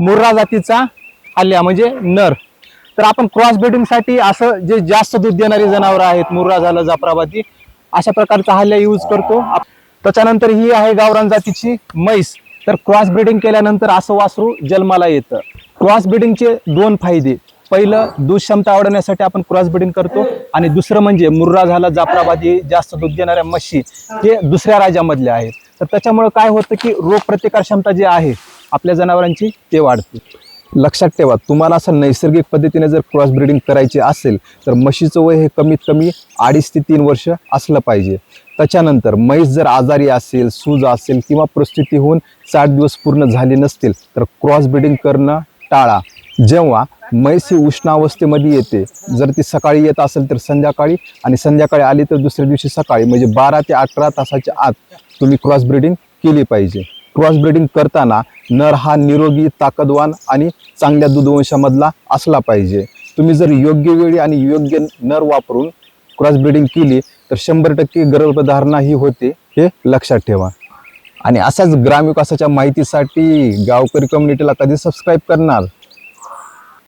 मुर्रा जातीचा हल्ल्या म्हणजे नर. तर आपण क्रॉस ब्रिडिंगसाठी असं जे जास्त दूध देणारी जनावरं आहेत मुर्रा झालं जाफराबादी अशा प्रकारचा हल्ल्या यूज करतो. त्याच्यानंतर ही आहे गावरान जातीची म्हैस. तर क्रॉस ब्रिडिंग केल्यानंतर असं वासरू जन्माला येतं. क्रॉस ब्रिडिंगचे दोन फायदे. पहिलं दूध क्षमता वाढवण्यासाठी आपण क्रॉस ब्रिडिंग करतो. आणि दुसरं म्हणजे मुर्रा झाला जाफराबादी जास्त दूध देणाऱ्या म्हशी हे दुसऱ्या राज्यामधल्या आहेत. तर त्याच्यामुळे काय होतं की रोग प्रतिकार क्षमता जी आहे आपल्या जनावरांची ते वाढते. लक्षात ठेवा तुम्हाला असं नैसर्गिक पद्धतीने जर क्रॉस ब्रिडिंग करायची असेल तर म्हशीचं वय हे कमीत कमी अडीच ते तीन वर्ष असलं पाहिजे. त्याच्यानंतर म्हैस जर आजारी असेल सूज असेल किंवा परिस्थिती होऊन साठ दिवस पूर्ण झाले नसतील तर क्रॉस ब्रिडिंग करणं टाळा. जेव्हा म्हैस ही उष्णावस्थेमध्ये येते जर ती सकाळी येत असेल तर संध्याकाळी आणि संध्याकाळी आली तर दुसऱ्या दिवशी सकाळी म्हणजे बारा ते अठरा तासाच्या आत तुम्ही क्रॉस ब्रिडिंग केली पाहिजे. क्रॉस ब्रिडिंग करताना नर हा निरोगी ताकदवान आणि चांगल्या दूधवंशामधला असला पाहिजे. तुम्ही जर योग्य वेळी आणि योग्य नर वापरून क्रॉस ब्रिडिंग केली तर शंभर टक्के गर्भधारणा ही होते हे लक्षात ठेवा. आणि अशाच ग्रामविकासाच्या माहितीसाठी गावकरी कम्युनिटीला कधी सबस्क्राईब करणार?